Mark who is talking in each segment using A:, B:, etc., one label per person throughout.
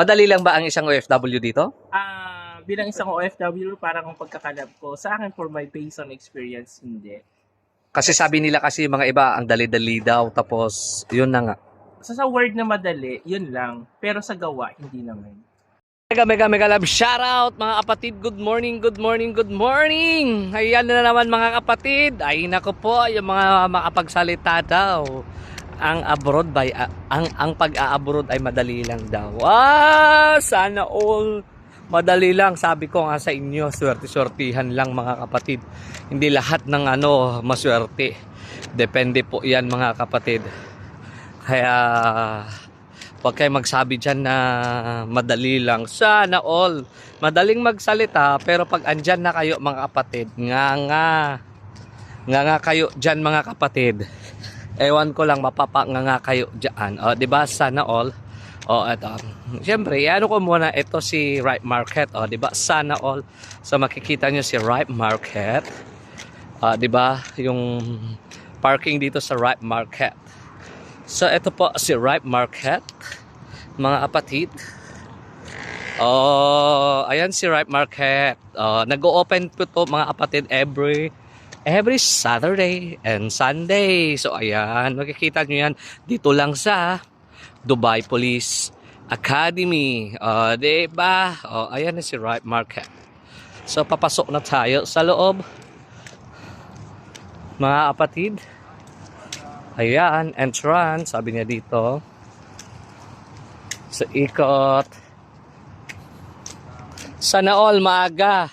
A: Madali lang ba ang isang OFW dito?
B: Ah, bilang isang OFW, parang ang pagkakalab ko, sa akin for my based on experience, hindi.
A: Kasi sabi nila kasi mga iba, ang dali-dali daw. Tapos, yun na nga.
B: So sa word na madali, yun lang. Pero sa gawa, hindi naman.
A: Mega, mega, mega love. Shout out mga kapatid. Good morning, good morning, good morning. Ayan na naman mga kapatid. Ay nako po, yung mga makapagsalita daw. Ang abroad by, ang, ang pag-a-abroad ay madali lang daw. Ah, sana all madali lang. Sabi ko nga sa inyo, swerte-swertihan lang mga kapatid. Hindi lahat ng ano, maswerte. Depende po yan mga kapatid. Kaya, Huwag kayo magsabi dyan na madali lang. Sana all. Madaling magsalita, pero pag andyan na kayo mga kapatid, nga nga. Nga nga kayo dyan mga kapatid. Ewan ko lang, mapapa nga nga kayo dyan. O, di ba? Sana all. O, eto. Siyempre, ano ko muna, ito si Ripe Market. O, di ba? Sana all. So, makikita nyo si Ripe Market. O, di ba? Yung parking dito sa Ripe Market. So, ito po si Ripe Market, mga kapatid. Oh, ayan si Ripe Market. Oh, nag-open po to mga kapatid every every Saturday and Sunday. So, ayan, makikita nyo yan dito lang sa Dubai Police Academy. Oh, di ba? Oh, ayan na si Ripe Market. So, papasok na tayo sa loob. Mga kapatid. Ayan, entrance, sabi niya dito. Sa ikot. Sana all maaga.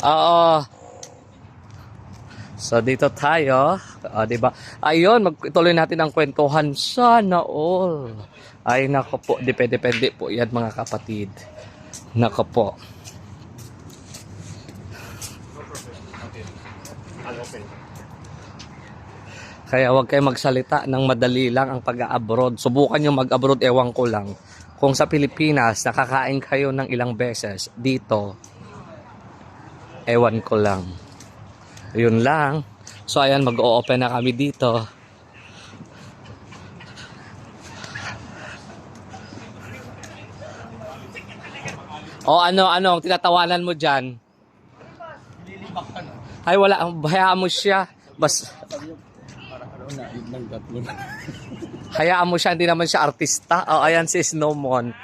A: Oo. So dito tayo, ah, 'di ba? Ayun, magtuloy natin ang kwentuhan. Sana all. Ay nako po, depende-depende po 'yan mga kapatid. Nako po. Kaya huwag kayo magsalita ng madali lang ang pag-abroad. Subukan nyo mag-abroad, ewan ko lang. Kung sa Pilipinas, nakakain kayo ng ilang beses, dito, ewan ko lang. Yun lang. So ayan, mag-o-open na kami dito. O ano, ano, ang tinatawanan mo dyan? Ay, wala. Hayaan mo siya. Bas, Hayaan mo siya, hindi naman siya artista. O, ayan si Snowmon.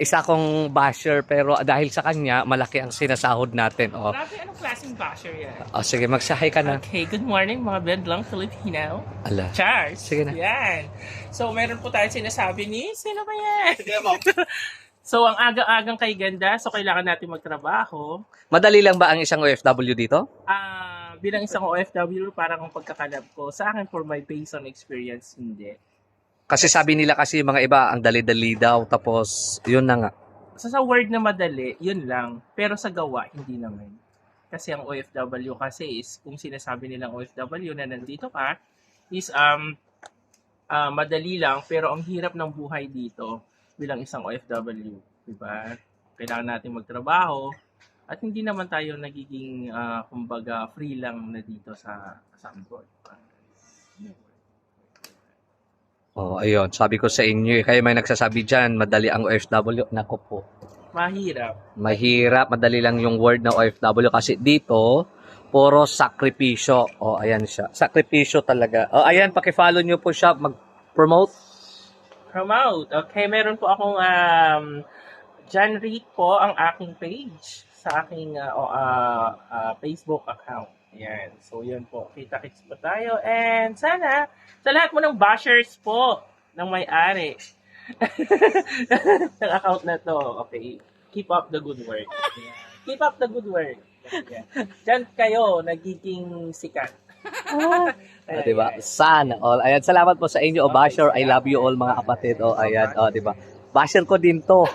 A: Isa kong basher, pero dahil sa kanya, malaki ang sinasahod natin. O,
B: Grabe, anong klaseng basher yan?
A: o sige, magsahay ka na.
B: Okay, good morning mga Bendlang Filipino.
A: Ala.
B: Charles.
A: Sige na.
B: Yan. So, meron po tayo sinasabi ni, sino ba yan? so, ang aga-agang kay ganda, so kailangan natin magtrabaho.
A: Madali lang ba ang isang OFW dito?
B: Ah, bilang isang OFW, parang ang pagkakalab ko, sa akin for my based on experience, hindi.
A: Kasi sabi nila kasi mga iba, ang dali-dali daw. Tapos, yun na nga.
B: So, sa word na madali, yun lang. Pero sa gawa, hindi naman. Kasi ang OFW kasi is, kung sinasabi nilang OFW na nandito ka, is um, ah, madali lang, pero ang hirap ng buhay dito bilang isang OFW. Diba? Kailangan natin magtrabaho, at hindi naman tayo nagiging, ah, kumbaga, free lang na dito sa, sa abroad.
A: O, ayun. Sabi ko sa inyo, eh, kayo may nagsasabi dyan, madali ang OFW. Nako po.
B: Mahirap.
A: Mahirap, madali lang yung word na OFW kasi dito, puro sakripisyo. O, ayan siya. Sakripisyo talaga. O, ayan, pakifollow nyo po siya, mag-promote.
B: promote. Okay, meron po akong um, John Reed po ang aking page sa aking uh, o- uh, uh, Facebook account. Yan. So, yun po. Kita-kits po tayo. And sana, sa lahat mo ng bashers po ng may-ari ng account na to. Okay. Keep up the good work. Yan. Keep up the good work. Yan. Diyan kayo nagiging sikat.
A: Ah, di ba? Sana all. Ayan, salamat po sa inyo. O, Basher, I love you all mga kapatid. O, ayan, o, di ba? Basher ko din to.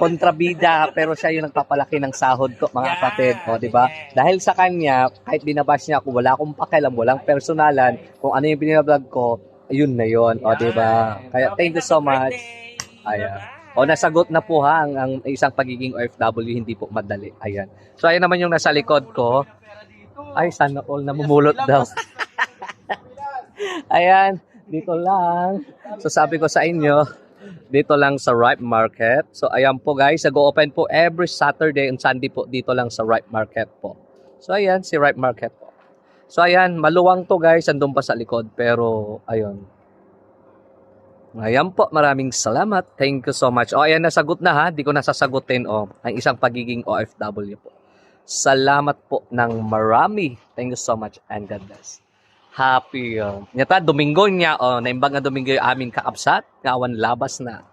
A: Kontrabida, pero siya yung nagpapalaki ng sahod ko, mga
B: Yeah,
A: kapatid. O, di ba?
B: yeah.
A: Dahil sa kanya, kahit binabash niya ako, wala akong pakialam, walang personalan. Kung ano yung binablog ko, yun na yun. O, di ba? Kaya, thank you so much. Ayan. O, nasagot na po ha, ang, ang isang pagiging OFW, hindi po madali. Ayan. So, ayan naman yung nasa likod ko. Ay, sana all namumulot daw. Ayan, dito lang. So sabi ko sa inyo, dito lang sa Ripe Market. So ayan po guys, nag-open po every Saturday and Sunday po dito lang sa Ripe Market po. So ayan, si Ripe Market po. So ayan, maluwang to guys, andun pa sa likod. Pero ayun. Ayan po, maraming salamat. Thank you so much. O ayan, nasagot na ha. Di ko nasasagutin o ang isang pagiging OFW po. Salamat po ng marami. Thank you so much and God bless. Happy. Uh, nyata, Domingo niya. Oh, naimbag nga Domingo yung aming kakapsat. Ngawan labas na.